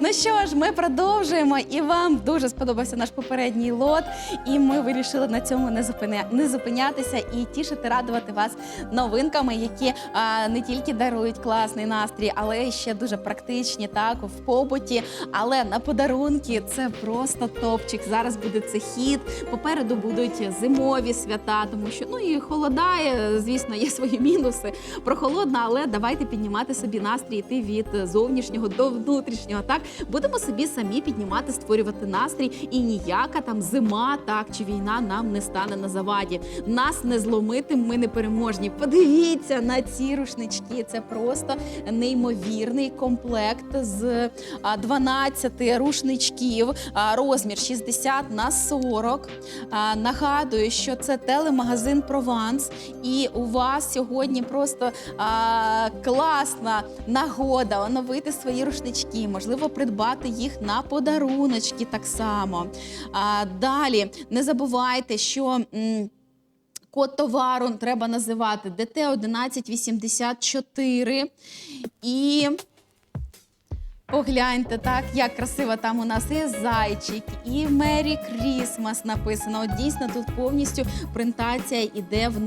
Ну що ж, ми продовжуємо, і вам дуже сподобався наш попередній лот. І ми вирішили на цьому не зупиня... не зупинятися і тішити, радувати вас новинками, які а, не тільки дарують класний настрій, але ще дуже практичні, так в побуті. Але на подарунки це просто топчик. Зараз буде це хід. Попереду будуть зимові свята, тому що ну і холодає. Звісно, є свої мінуси. Прохолодно, але давайте піднімати собі настрій, йти від зовнішнього до внутрішнього. Так будемо собі самі піднімати, створювати настрій, і ніяка там зима, так чи війна нам не стане на заваді. Нас не зломити, ми не переможні. Подивіться на ці рушнички. Це просто неймовірний комплект з 12 рушничків, розмір 60 на 40. Нагадую, що це телемагазин Прованс, і у вас сьогодні просто класна нагода оновити свої рушнички, можливо, придбати їх на подаруночки так само. А, далі не забувайте, що. Код товару треба називати ДТ 1184 і Погляньте, так, як красиво там у нас і зайчик, і Мері Крісмас написано. Дійсно тут повністю принтація іде в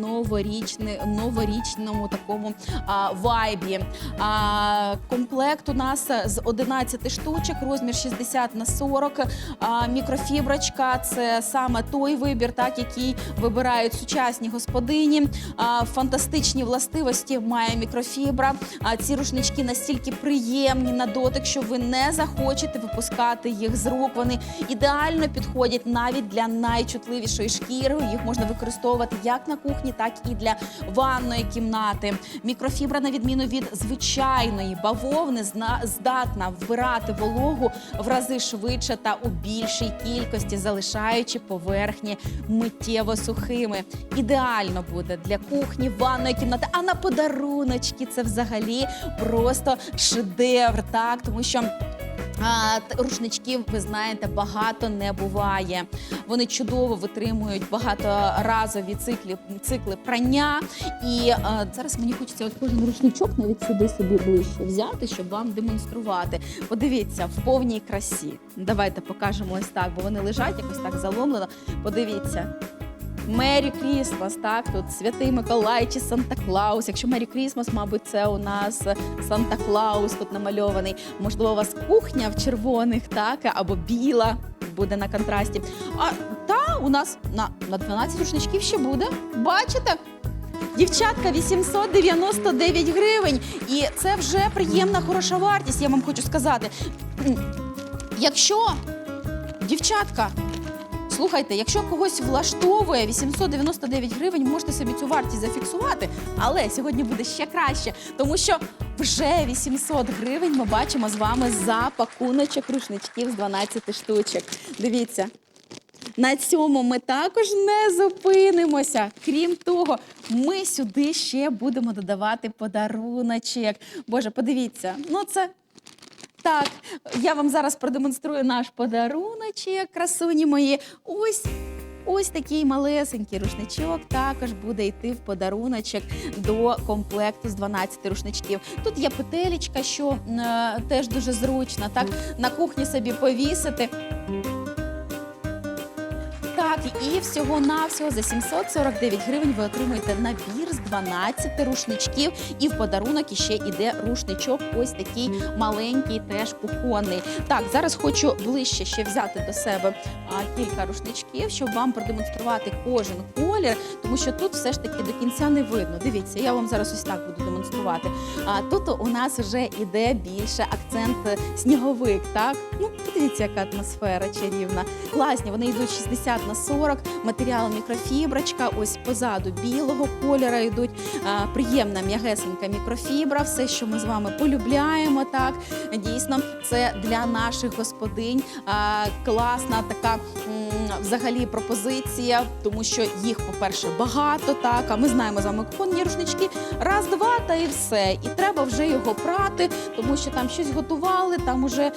новорічному такому а, вайбі. А, комплект у нас з 11 штучок, розмір 60 на 40. А, мікрофіброчка це саме той вибір, так, який вибирають сучасні господині. А, фантастичні властивості має мікрофібра. А, ці рушнички настільки приємні на дотик, що ви не захочете випускати їх з рук. Вони ідеально підходять навіть для найчутливішої шкіри. Їх можна використовувати як на кухні, так і для ванної кімнати. Мікрофібра, на відміну від звичайної бавовни, здатна вбирати вологу в рази швидше та у більшій кількості, залишаючи поверхні миттєво сухими. Ідеально буде для кухні, ванної кімнати, а на подаруночки це взагалі просто шедевр, так тому що. Рушничків, ви знаєте, багато не буває. Вони чудово витримують багаторазові циклі, цикли прання. І а, зараз мені хочеться от кожен рушничок навіть сюди собі ближче взяти, щоб вам демонструвати. Подивіться в повній красі. Давайте покажемо ось так, бо вони лежать якось так заломлено. Подивіться. Мері Крісмас, так тут святий Миколай чи Санта Клаус. Якщо Мері Крісмас, мабуть, це у нас Санта Клаус тут намальований. Можливо, у вас кухня в червоних, так або біла буде на контрасті. А та у нас на, на 12 рушничків ще буде. Бачите? Дівчатка 899 гривень. І це вже приємна, хороша вартість, я вам хочу сказати. Якщо дівчатка Слухайте, якщо когось влаштовує 899 гривень, можете собі цю вартість зафіксувати. Але сьогодні буде ще краще, тому що вже 800 гривень ми бачимо з вами за пакуночок рушничків з 12 штучок. Дивіться. На цьому ми також не зупинимося. Крім того, ми сюди ще будемо додавати подаруночок. Боже, подивіться, ну це так, я вам зараз продемонструю наш подаруночок, красуні мої. Ось. Ось такий малесенький рушничок також буде йти в подаруночок до комплекту з 12 рушничків. Тут є петелічка, що е, теж дуже зручно. Так на кухні собі повісити. Так, і всього навсього за 749 гривень ви отримуєте набір з 12 рушничків. І в подарунок іще іде рушничок, ось такий маленький, теж кухонний. Так, зараз хочу ближче ще взяти до себе а, кілька рушничків, щоб вам продемонструвати кожен колір, тому що тут все ж таки до кінця не видно. Дивіться, я вам зараз ось так буду демонструвати. А тут у нас вже іде більше акцент сніговик. Так, ну подивіться, яка атмосфера чарівна. Класні, вони йдуть 60 на 40, матеріал мікрофіброчка. Ось позаду білого кольора йдуть приємна м'ягесенька мікрофібра. Все, що ми з вами полюбляємо. Так дійсно, це для наших господинь класна така взагалі пропозиція, тому що їх по-перше, багато, так. А ми знаємо з вами кухонні рушнички. Раз, два, та і все. І треба вже його прати, тому що там щось готували, там уже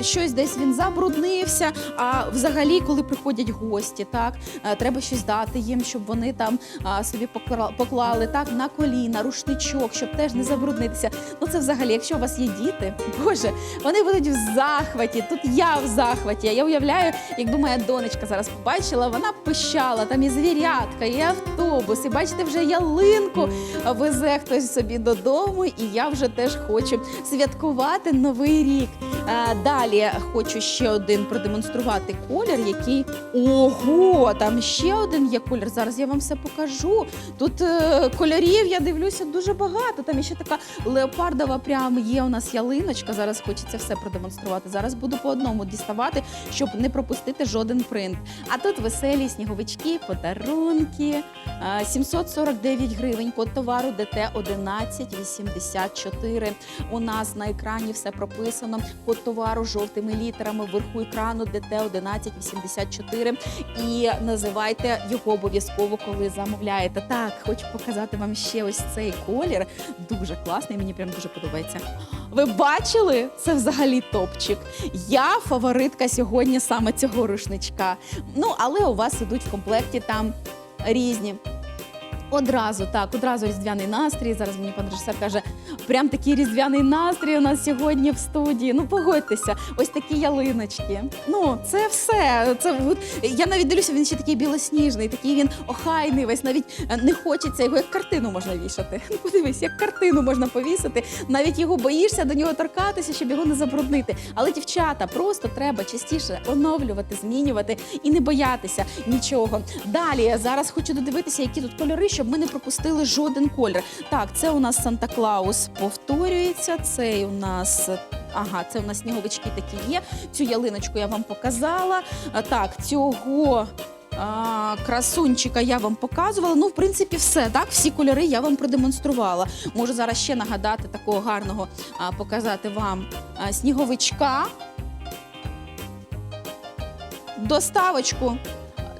щось десь він забруднився. А взагалі, коли приходять гості, так е, треба щось дати їм, щоб вони там собі покла- поклали так на коліна, рушничок, щоб теж не забруднитися. Ну це взагалі, якщо у вас є діти, боже, вони будуть в захваті. Тут я в захваті. Я уявляю, якби моя донечка зараз побачила, вона пищала, там і звірятка, і автобус, і бачите, вже ялинку везе хтось собі додому, і я вже теж хочу святкувати новий рік. Е, Далі хочу ще один продемонструвати колір, який ого, там ще один є колір. Зараз я вам все покажу. Тут е, кольорів я дивлюся дуже багато. Там ще така леопардова, прям є у нас ялиночка. Зараз хочеться все продемонструвати. Зараз буду по одному діставати, щоб не пропустити жоден принт. А тут веселі сніговички, подарунки. Е, 749 гривень. Код товару ДТ 1184. У нас на екрані все прописано. Код товару жовтими літерами вверху екрану ДТ 1184. І називайте його обов'язково, коли замовляєте. Так, хочу показати вам ще ось цей колір. Дуже класний, мені прям дуже подобається. Ви бачили? Це взагалі топчик. Я фаворитка сьогодні саме цього рушничка. Ну, але у вас ідуть в комплекті там різні. Одразу так, одразу різдвяний настрій. Зараз мені пан режисер каже, прям такий різдвяний настрій у нас сьогодні в студії. Ну погодьтеся, ось такі ялиночки. Ну це все. Це от, я навіть дивлюся, він ще такий білосніжний, такий він охайний. Весь навіть е, не хочеться його як картину можна вішати. Ну подивись, як картину можна повісити. Навіть його боїшся до нього торкатися, щоб його не забруднити. Але дівчата просто треба частіше оновлювати, змінювати і не боятися нічого. Далі я зараз хочу додивитися, які тут кольори, щоб ми не пропустили жоден колір. Так, це у нас Санта Клаус повторюється. Цей у нас. Ага, це у нас сніговички такі є. Цю ялиночку я вам показала. Так, цього а, красунчика я вам показувала. Ну, в принципі, все. Так, всі кольори я вам продемонструвала. Можу зараз ще нагадати такого гарного, а, показати вам а, сніговичка. Доставочку.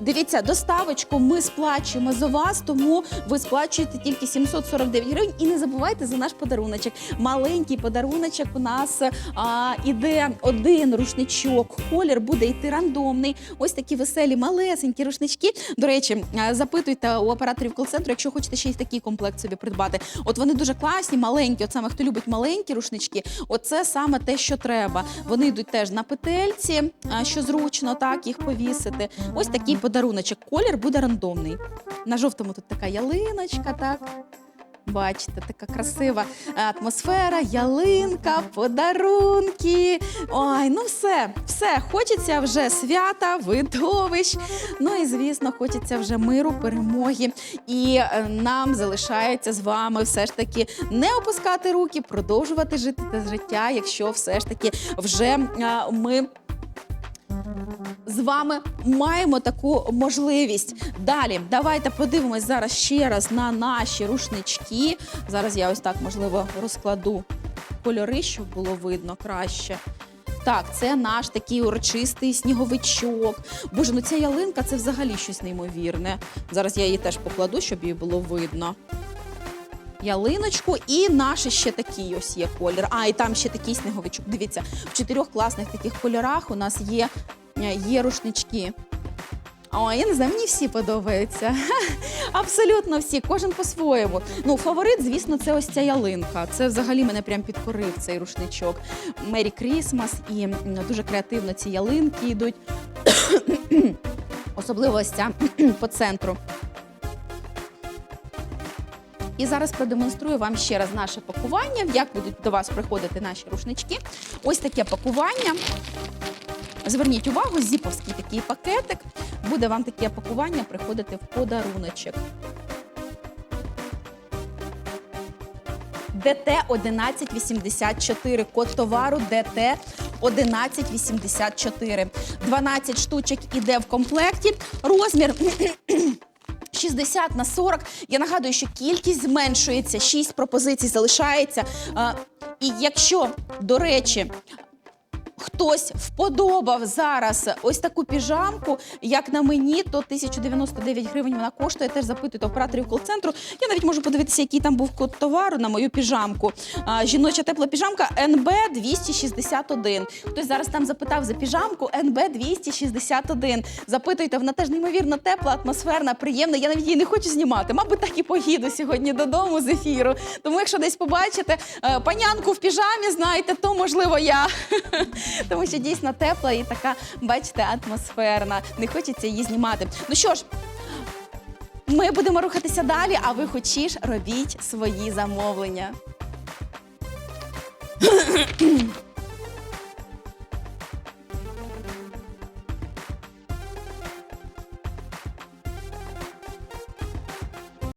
Дивіться, доставочку ми сплачуємо за вас, тому ви сплачуєте тільки 749 гривень. І не забувайте за наш подаруночок. Маленький подаруночок у нас а, іде один рушничок. Колір буде йти рандомний. Ось такі веселі, малесенькі рушнички. До речі, запитуйте у операторів кол-центру, якщо хочете ще й такий комплект собі придбати. От вони дуже класні, маленькі. От саме хто любить маленькі рушнички, оце саме те, що треба. Вони йдуть теж на петельці, що зручно так їх повісити. Ось такий подаруночок. Колір буде рандомний. На жовтому тут така ялиночка, так. Бачите, така красива атмосфера, ялинка, подарунки. Ой, ну все, все, хочеться вже свята, видовищ. Ну і звісно, хочеться вже миру, перемоги. І е, нам залишається з вами все ж таки не опускати руки, продовжувати жити те життя, якщо все ж таки вже е, ми з вами маємо таку можливість. Далі, давайте подивимось зараз ще раз на наші рушнички. Зараз я ось так, можливо, розкладу кольори, щоб було видно краще. Так, це наш такий урочистий сніговичок. Боже, ну ця ялинка це взагалі щось неймовірне. Зараз я її теж покладу, щоб її було видно. Ялиночку і наш ще такий ось є колір. А, і там ще такий сніговичок. Дивіться, в чотирьох класних таких кольорах у нас є, є рушнички. О, я не знаю, мені всі подобаються. Абсолютно всі, кожен по-своєму. Ну, фаворит, звісно, це ось ця ялинка. Це взагалі мене прям підкорив цей рушничок. Мері Крісмас і дуже креативно ці ялинки йдуть. Особливо ось ця по центру. І зараз продемонструю вам ще раз наше пакування, як будуть до вас приходити наші рушнички. Ось таке пакування. Зверніть увагу, зіповський такий пакетик. Буде вам таке пакування приходити в подаруночок. ДТ 1184, код товару ДТ 1184. 12 штучок іде в комплекті. Розмір 60 на 40. Я нагадую, що кількість зменшується, 6 пропозицій залишається. І якщо, до речі, хтось вподобав зараз ось таку піжамку, як на мені, то 1099 гривень вона коштує. Теж запитуйте операторів кол-центру. Я навіть можу подивитися, який там був код товару на мою піжамку. А, жіноча тепла піжамка НБ 261. Хтось зараз там запитав за піжамку НБ 261. Запитуйте, вона теж неймовірно тепла, атмосферна, приємна. Я навіть її не хочу знімати. Мабуть, так і поїду сьогодні додому з ефіру. Тому, якщо десь побачите е, панянку в піжамі, знаєте, то можливо я. Тому що дійсно тепла і така, бачите, атмосферна. Не хочеться її знімати. Ну що ж. Ми будемо рухатися далі, а ви хочеш робіть свої замовлення.